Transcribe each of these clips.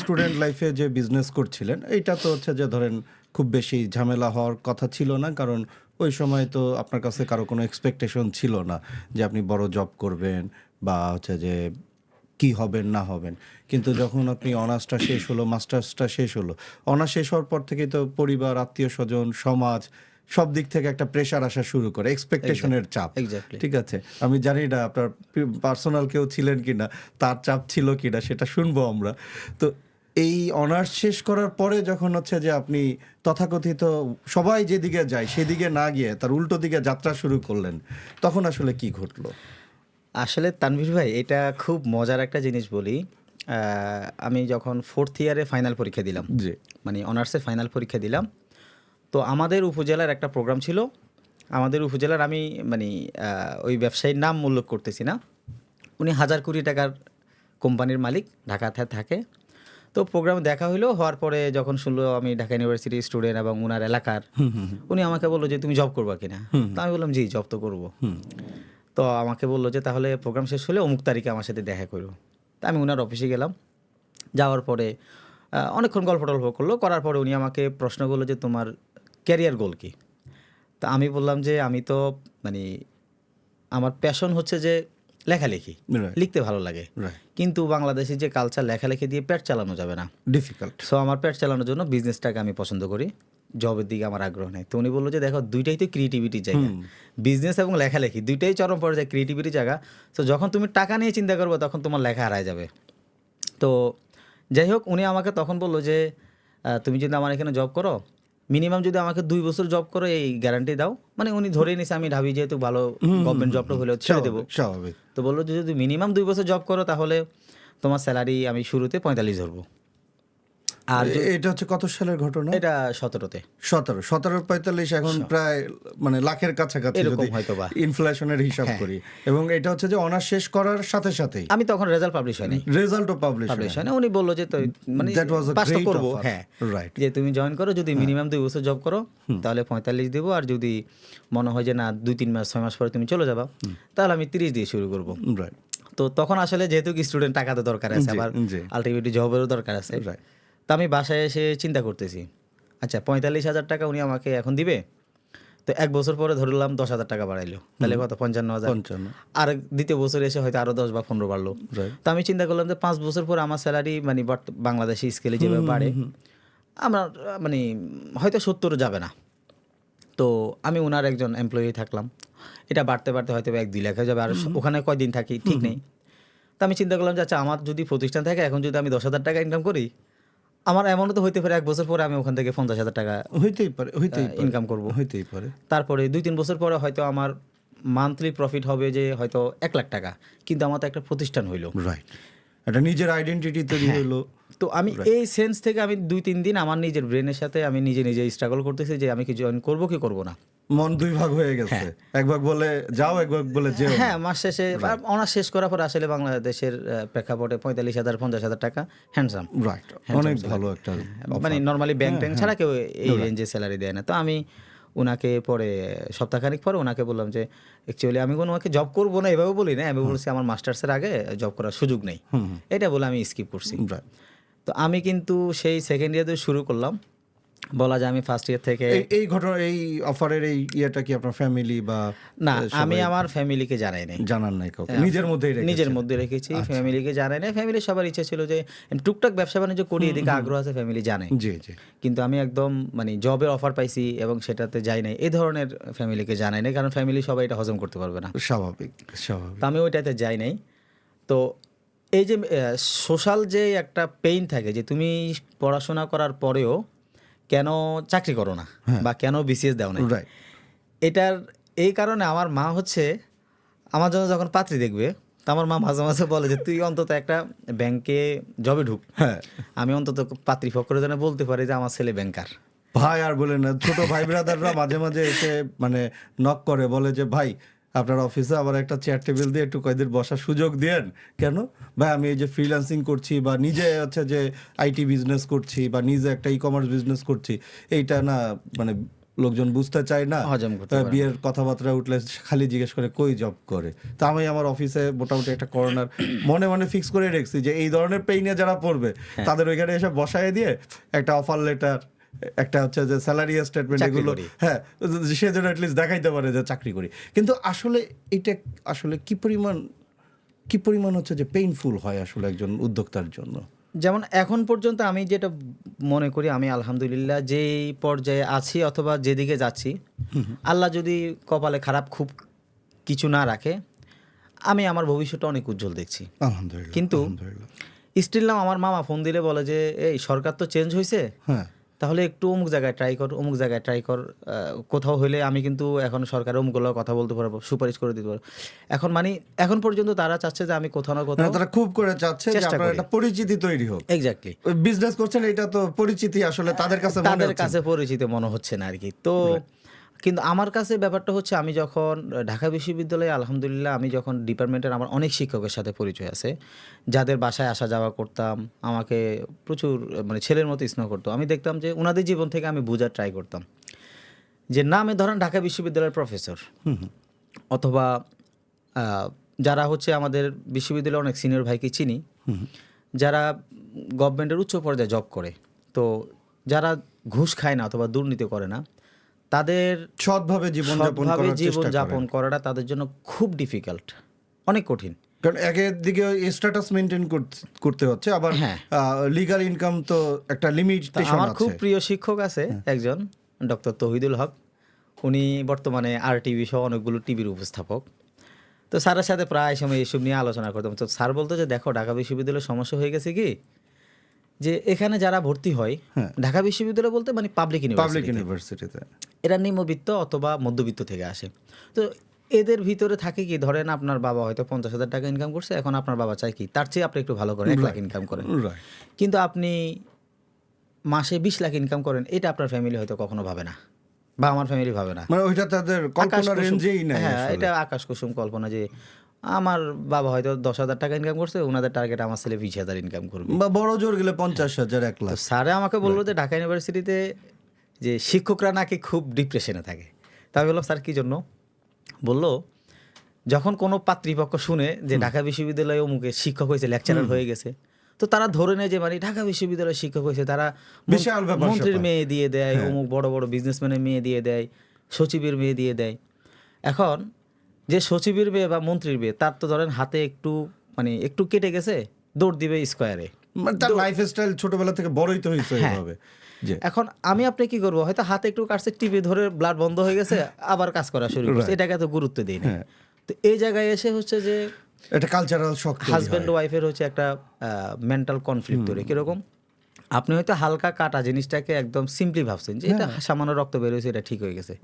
Student লাইফে যে business করছিলেন, এইটা তো হচ্ছে যে ধরেন খুব বেশি ঝামেলা হওয়ার কথা ছিল না, কারণ ওই সময় তো আপনার কাছে কারও কোনো এক্সপেকটেশন ছিল না যে আপনি বড় জব করবেন বা হচ্ছে যে কি হবেন, না হবেন। কিন্তু যখন আপনি অনার্সটা শেষ হলো মাস্টার্সটা শেষ হলো, অনার্স শেষ হওয়ার পর থেকে তো পরিবার আত্মীয় স্বজন সমাজ সব দিক থেকে একটা প্রেশার আসা শুরু করে এক্সপেকটেশনের চাপ. ঠিক আছে? আমি জানি না আপনার পার্সোনাল কেউ ছিলেন কিনা তার চাপ ছিল কিনা সেটা শুনব আমরা। তো এই অনার্স শেষ করার পরে যখন হচ্ছে যে আপনি তথাকথিত সবাই যেদিকে যায় সেদিকে না গিয়ে তার উল্টো দিকে যাত্রা শুরু করলেন তখন আসলে কি ঘটলো? আসলে তানভীর ভাই এটা খুব মজার একটা জিনিস বলি। আমি যখন ফোর্থ ইয়ারে ফাইনাল পরীক্ষা দিলাম মানে অনার্সের ফাইনাল পরীক্ষা দিলাম তো আমাদের উপজেলার একটা প্রোগ্রাম ছিল। আমাদের উপজেলার আমি মানে ওই ব্যবসায়ীর নাম উল্লেখ করতেছি না। উনি হাজার কোটি টাকার কোম্পানির মালিক ঢাকাতে থাকে। তো প্রোগ্রাম দেখা হইল হওয়ার পরে যখন শুনলো আমি ঢাকা ইউনিভার্সিটির স্টুডেন্ট এবং উনার এলাকার উনি আমাকে বলল যে তুমি জব করবা কিনা? তো আমি বললাম জি জব তো করব। তো আমাকে বলল যে তাহলে প্রোগ্রাম শেষ হলে অমুক তারিখে আমার সাথে দেখা করো। তা আমি ওনার অফিসে গেলাম। যাওয়ার পরে অনেকক্ষণ গল্প টল্প করল। করার পরে উনি আমাকে প্রশ্ন করল যে তোমার ক্যারিয়ার গোল কি? তা আমি বললাম যে আমি তো মানে আমার প্যাশন হচ্ছে যে লেখালেখি। লিখতে ভালো লাগে। কিন্তু বাংলাদেশে যে কালচার লেখালেখি দিয়ে পেট চালানো যাবে না। ডিফিকাল্ট সো আমার পেট চালানোর জন্য বিজনেসটাকে আমি পছন্দ করি। জবের দিকে আমার আগ্রহ নেই। তো উনি বলল যে দেখো দুইটাই তো ক্রিয়েটিভিটির জায়গা। বিজনেস এবং লেখালেখি দুইটাই চরম পর্যায়ে ক্রিয়েটিভিটি জায়গা। তো যখন তুমি টাকা নিয়ে চিন্তা করবে তখন তোমার লেখা হারায় যাবে। তো যাই হোক উনি আমাকে তখন বলল যে তুমি যদি আমার এখানে জব করো মিনিমাম যদি আমাকে দুই বছর জব করে এই গ্যারান্টি দাও। মানে উনি ধরে নিছে আমি ভাবি যেহেতু ভালো গভর্নমেন্ট জবটা হলে ছেড়ে দেবো। স্বাভাবিক তো বলল যে যদি মিনিমাম দুই বছর জব করো তাহলে তোমার স্যালারি আমি শুরুতে পঁয়তাল্লিশ ধরবো। আর এটা হচ্ছে কত সালের ঘটনা? এটা সতেরোতে। সতেরো। সতেরো পঁয়তাল্লিশ এখন প্রায় মানে লাখের কাছাকাছি এরকম যদি হয়তোবা। ইনফ্লেশনের হিসাব করি। এবং এটা হচ্ছে যে অনার্স শেষ করার সাথে সাথেই। আমি তখন রেজাল্ট পাবলিশ হয়নি। রেজাল্টও পাবলিশ পাবলিশ হয় উনি বলল যে মানে was a পাস তো করব। হ্যাঁ। Right. যে তুমি জয়েন করো যদি মিনিমাম দুই বছর জব করো তাহলে পঁয়তাল্লিশ দেবো। আর যদি মনে হয় যে না দুই তিন মাস ছয় মাস পরে তুমি চলে যাবা তাহলে আমি তিরিশ দিয়ে শুরু করব। রাইট তো তখন আসলে যেহেতু স্টুডেন্ট টাকা তো দরকার আছে আবার। আলটিমেটলি জবেরও দরকার আছে। Right. তো আমি বাসায় এসে চিন্তা করতেছি। আচ্ছা পঁয়তাল্লিশ হাজার টাকা উনি আমাকে এখন দিবে? তো এক বছর পরে ধরলাম দশ হাজার টাকা বাড়াইলো। তাহলে কত? পঞ্চান্ন হাজার। পঞ্চান্ন। আর দ্বিতীয় বছর এসে হয়তো আরও দশ বা পনেরো বাড়লো. তো আমি চিন্তা করলাম যে পাঁচ বছর পরে আমার স্যালারি মানে বাংলাদেশি স্কেলে যেভাবে বাড়ে আমার মানে হয়তো সত্তর যাবে না। তো আমি ওনার একজন এমপ্লয়ি থাকলাম। এটা বাড়তে বাড়তে হয়তো এক দুই লাখ হয়ে যাবে। আর ওখানে কয়দিন থাকি? ঠিক নেই। তো আমি চিন্তা করলাম যে আচ্ছা আমার যদি প্রতিষ্ঠান থাকে এখন যদি আমি দশ হাজার টাকা ইনকাম করি আমার এমনও তো হইতে পারে এক বছর পরে আমি ওখান থেকে পঞ্চাশ হাজার টাকা হইতেই পারে হইতেই ইনকাম করব। হইতেই পারে। তারপরে দুই তিন বছর পরে হয়তো আমার মান্থলি প্রফিট হবে যে হয়তো এক লাখ টাকা। কিন্তু আমার তো একটা প্রতিষ্ঠান হইল। রাইট এটা নিজের আইডেন্টিটি তৈরি হইল। তো আমি এই সেন্স থেকে আমি দুই তিন দিন আমার নিজের ব্রেনের সাথে আমি নিজে নিজে স্ট্রাগল করতেছি যে আমি কি জয়েন করব কি করব না। মন দুই ভাগ হয়ে গেছে। এক ভাগ বলে যাও এক ভাগ বলে যেও। হ্যাঁ মাস শেষে অনার্স শেষ করার পর আসলে বাংলাদেশের প্রেক্ষাপটে পঁয়তাল্লিশ হাজার পঞ্চাশ হাজার টাকা হ্যান্ডসাম রাইট অনেক ভালো একটা মানে নর্মালি ব্যাংক হ্যাঁ, ট্যাঙ্ক ছাড়া কেউ এই রেঞ্জে স্যালারি দেয় না। তো আমি ওনাকে পরে সপ্তাহখানিক পরে ওনাকে বললাম যে অ্যাকচুয়ালি আমি কোনো ওনাকে জব করব না এভাবে বলি না। আমি বলছি আমার মাস্টার্সের আগে জব করার সুযোগ নেই। এটা বলে আমি স্কিপ করছি। তো আমি কিন্তু সেই সেকেন্ড ইয়ারে শুরু করলাম। বলা যায় আমি ফার্স্ট ইয়ার থেকে এই ঘটনা এই অফারের এই ইয়েটা কি আপনার ফ্যামিলি বা না আমি আমার ফ্যামিলিকে জানাই নাই। জানার নাই কাউকে। নিজের মধ্যে নিজের মধ্যে রেখেছি ফ্যামিলিকে জানাই নাই। ফ্যামিলি সবার ইচ্ছা ছিল যে টুকটাক ব্যবসা বাণিজ্য করি এদিকে আগ্রহ আছে ফ্যামিলি জানে। জি জি। কিন্তু আমি একদম মানে জবের অফার পাইছি এবং সেটাতে যাই নাই। এই ধরনের ফ্যামিলিকে জানাই নাই কারণ ফ্যামিলি সবাই এটা হজম করতে পারবে না। স্বাভাবিক স্বাভাবিক। তো আমি ওইটাতে যাই নাই। তো এই যে সোশ্যাল যে একটা পেইন থাকে যে তুমি পড়াশোনা করার পরেও কেন চাকরি করো না? বা কেন বিসিএস দাও না এটার এই কারণে আমার মা হচ্ছে আমার জন্য যখন পাত্রী দেখবে তো আমার মা মাঝে মাঝে বলে যে তুই অন্তত একটা ব্যাংকে জবে ঢুক। হ্যাঁ। আমি অন্তত পাত্রী পক্ষের জন্য বলতে পারি যে আমার ছেলে ব্যাংকার ভাই আর বলে না ছোট ভাই ব্রাদাররা মাঝে মাঝে এসে মানে নক করে বলে যে ভাই আপনার অফিসে আবার একটা চেয়ার টেবিল দিয়ে একটু কয়েকদিন বসার সুযোগ দেন। কেন? ভাই আমি এই যে ফ্রিল্যান্সিং করছি বা নিজে হচ্ছে যে আইটি বিজনেস করছি বা নিজে একটা ই কমার্স বিজনেস করছি এইটা না মানে লোকজন বুঝতে চায় না। বিয়ের কথাবার্তা উঠলে খালি জিজ্ঞেস করে কই জব করে? তা আমি আমার অফিসে মোটামুটি একটা কর্নার মনে মনে ফিক্স করে রেখেছি যে এই ধরনের পেইনে যারা পড়বে হ্যাঁ। তাদের ওইখানে এসে বসায় দিয়ে একটা অফার লেটার একটা হচ্ছে যে স্যালারি স্টেটমেন্ট এগুলো হ্যাঁ সে যেন অ্যাটলিস্ট দেখাইতে পারে যে চাকরি করি। কিন্তু আসলে এটা আসলে কি পরিমাণ কি পরিমাণ হচ্ছে যে পেইনফুল হয় আসলে একজন উদ্যোক্তার জন্য? যেমন এখন পর্যন্ত আমি যেটা মনে করি আমি আলহামদুলিল্লাহ যেই পর্যায়ে আছি অথবা যেদিকে যাচ্ছি আল্লাহ যদি কপালে খারাপ খুব কিছু না রাখে আমি আমার ভবিষ্যৎটা অনেক উজ্জ্বল দেখছি। আলহামদুলিল্লাহ কিন্তু। স্টিল নাম আমার মামা ফোন দিলে বলে যে এই সরকার তো চেঞ্জ হয়েছে হ্যাঁ। তাহলে একটু অমুক জায়গায় ট্রাই কর অমুক জায়গায় ট্রাই কর কোথাও হলে আমি কিন্তু এখন সরকার অমুকগুলো কথা বলতে পারব সুপারিশ করে দিতে পারব। এখন মানে এখন পর্যন্ত তারা চাচ্ছে যে আমি কোথাও না কোথাও তারা খুব করে চাচ্ছে যে আপনার একটা পরিচিতি তৈরি হোক। এক্স্যাক্টলি বিজনেস করছেন এটা তো পরিচিতি আসলে তাদের কাছে তাদের কাছে পরিচিতি মনে হচ্ছে না আর কি। তো কিন্তু আমার কাছে ব্যাপারটা হচ্ছে আমি যখন ঢাকা বিশ্ববিদ্যালয়ে আলহামদুলিল্লাহ আমি যখন ডিপার্টমেন্টের আমার অনেক শিক্ষকের সাথে পরিচয় আছে যাদের বাসায় আসা যাওয়া করতাম আমাকে প্রচুর মানে ছেলের মতো স্নেহ করতো আমি দেখতাম যে ওনাদের জীবন থেকে আমি বোঝার ট্রাই করতাম। যে নামে ধরেন ঢাকা বিশ্ববিদ্যালয়ের প্রফেসর অথবা যারা হচ্ছে আমাদের বিশ্ববিদ্যালয়ের অনেক সিনিয়র ভাইকে চিনি যারা গভর্নমেন্টের উচ্চ পর্যায়ে জব করে তো যারা ঘুষ খায় না অথবা দুর্নীতি করে না তাদের সৎভাবে জীবনযাপন সৎভাবে করার চেষ্টা জীবনযাপন করাটা তাদের জন্য খুব ডিফিকাল্ট অনেক কঠিন। কারণ একের দিকে স্ট্যাটাস মেনটেন করতে হচ্ছে আবার হ্যাঁ। লিগাল ইনকাম তো একটা তা লিমিটেশন আমার খুব প্রিয় শিক্ষক আছে হ্যাঁ। একজন ডক্টর তহিদুল হক। উনি বর্তমানে আর টিভি সহ অনেকগুলো টিভির উপস্থাপক। তো স্যারের সাথে প্রায় সময় এসব নিয়ে আলোচনা করতাম। তো স্যার বলতো যে দেখো ঢাকা বিশ্ববিদ্যালয়ের সমস্যা হয়ে গেছে কি? যে এখানে যারা ভর্তি হয় হ্যাঁ। ঢাকা বিশ্ববিদ্যালয় বলতে মানে পাবলিক পাবলিক ইউনিভার্সিটি ইউনিভার্সিটিতে এরা নিম্নবিত্ত অথবা মধ্যবিত্ত থেকে আসে। তো এদের ভিতরে থাকে কি ধরেন আপনার বাবা হয়তো পঞ্চাশ হাজার টাকা ইনকাম করছে এখন আপনার বাবা চায় কি তার চেয়ে আপনি একটু ভালো করেন এক লাখ ইনকাম করেন। কিন্তু আপনি মাসে বিশ লাখ ইনকাম করেন এটা আপনার ফ্যামিলি হয়তো কখনো ভাবে না বা আমার ফ্যামিলি ভাবে না। মানে ওইটা তাদের কল্পনার কুসুম- রেঞ্জেই নাই হ্যাঁ এটা আকাশ কুসুম কল্পনা যে আমার বাবা হয়তো দশ হাজার টাকা ইনকাম করছে ওনাদের টার্গেট আমার ছেলে বিশ হাজার ইনকাম করবে। বা বড় জোর গেলে পঞ্চাশ হাজার এক লাখ। স্যারে আমাকে বলল যে ঢাকা ইউনিভার্সিটিতে যে শিক্ষকরা নাকি খুব ডিপ্রেশনে থাকে। তা আমি বললাম স্যার কী জন্য? বলল যখন কোনো পাত্রীপক্ষ শুনে যে ঢাকা বিশ্ববিদ্যালয়ে অমুকে শিক্ষক হয়েছে লেকচারার হয়ে গেছে তো তারা ধরে নেয় যে মানে ঢাকা বিশ্ববিদ্যালয়ে শিক্ষক হয়েছে তারা বিশাল মন্ত্রীর মেয়ে দিয়ে দেয় অমুক বড় বড় বিজনেসম্যানের মেয়ে দিয়ে দেয় সচিবের মেয়ে দিয়ে দেয়। এখন যে সচিবের মেয়ে বা মন্ত্রীর মেয়ে তার তো ধরেন হাতে একটু মানে একটু কেটে গেছে দৌড় দিবে স্কোয়ারে মানে তার লাইফ স্টাইল ছোটবেলা থেকে বড়ই তো হয়েছে হ্যাঁ। এখন আমি আপনি কি করব? হয়তো হাতে একটু কাটছে টিপে ধরে ব্লাড বন্ধ হয়ে গেছে আবার কাজ করা শুরু করছে। এটাকে এত গুরুত্ব দিই না হ্যাঁ। তো এই জায়গায় এসে হচ্ছে যে এটা কালচারাল শখ হাজব্যান্ড ওয়াইফের হচ্ছে একটা মেন্টাল কনফ্লিক্ট তৈরি। কীরকম? আপনি হয়তো হালকা কাটা জিনিসটাকে একদম সিম্পলি ভাবছেন যে এটা সামান্য রক্ত বেরোয়েছে এটা ঠিক হয়ে গেছে।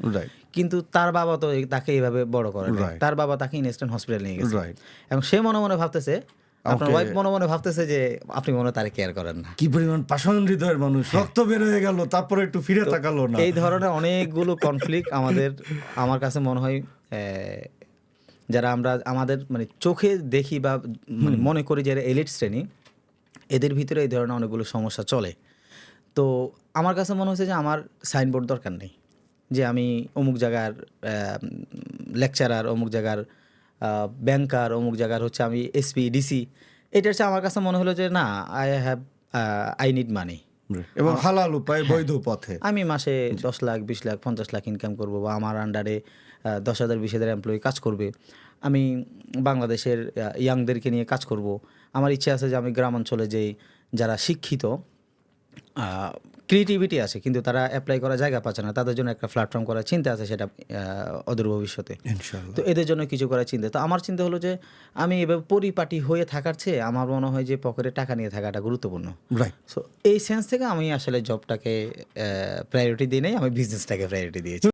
কিন্তু তার বাবা তো তাকে এইভাবে বড় করে তার বাবা তাকে ইনস্ট্যান্ট হসপিটাল নিয়ে গেছে। এবং সে মনে মনে ভাবতেছে আপনার ওয়াইফ মনে মনে ভাবতেছে যে আপনি মনে হয় তারে কেয়ার করেন না। কি পরিমাণ পাষাণ হৃদয়ের মানুষ। রক্ত বের হয়ে গেল তারপরে একটু ফিরে তাকালো না। এই ধরনের অনেকগুলো কনফ্লিক্ট আমাদের আমার কাছে মনে হয় যারা আমরা আমাদের মানে চোখে দেখি বা মানে মনে করি যে এলিট শ্রেণি এদের ভিতরে এই ধরনের অনেকগুলো সমস্যা চলে। তো আমার কাছে মনে হচ্ছে যে আমার সাইনবোর্ড দরকার নেই। যে আমি অমুক জায়গার লেকচারার অমুক জায়গার ব্যাংকার অমুক জায়গার হচ্ছে আমি এসপি ডিসি এটা হচ্ছে আমার কাছে মনে হলো যে না I have I need money এবং হালাল উপায় বৈধ পথে। আমি মাসে দশ লাখ বিশ লাখ পঞ্চাশ লাখ ইনকাম করব বা আমার আন্ডারে দশ হাজার বিশ হাজার এমপ্লয়ি কাজ করবে। আমি বাংলাদেশের ইয়াংদেরকে নিয়ে কাজ করব। আমার ইচ্ছে আছে যে আমি গ্রাম অঞ্চলে যে যারা শিক্ষিত ক্রিয়েটিভিটি আছে কিন্তু তারা অ্যাপ্লাই করার জায়গা পাচ্ছে না। তাদের জন্য একটা প্ল্যাটফর্ম করার চিন্তা আছে সেটা অদূর ভবিষ্যতে। তো এদের জন্য কিছু করার চিন্তা। তো আমার চিন্তা হলো যে আমি এভাবে পরিপাটি হয়ে থাকার চেয়ে আমার মনে হয় যে পকেটে টাকা নিয়ে থাকাটা গুরুত্বপূর্ণ। রাইট সো এই সেন্স থেকে আমি আসলে জবটাকে প্রায়োরিটি দিই নাই আমি বিজনেসটাকে প্রায়োরিটি দিয়েছি।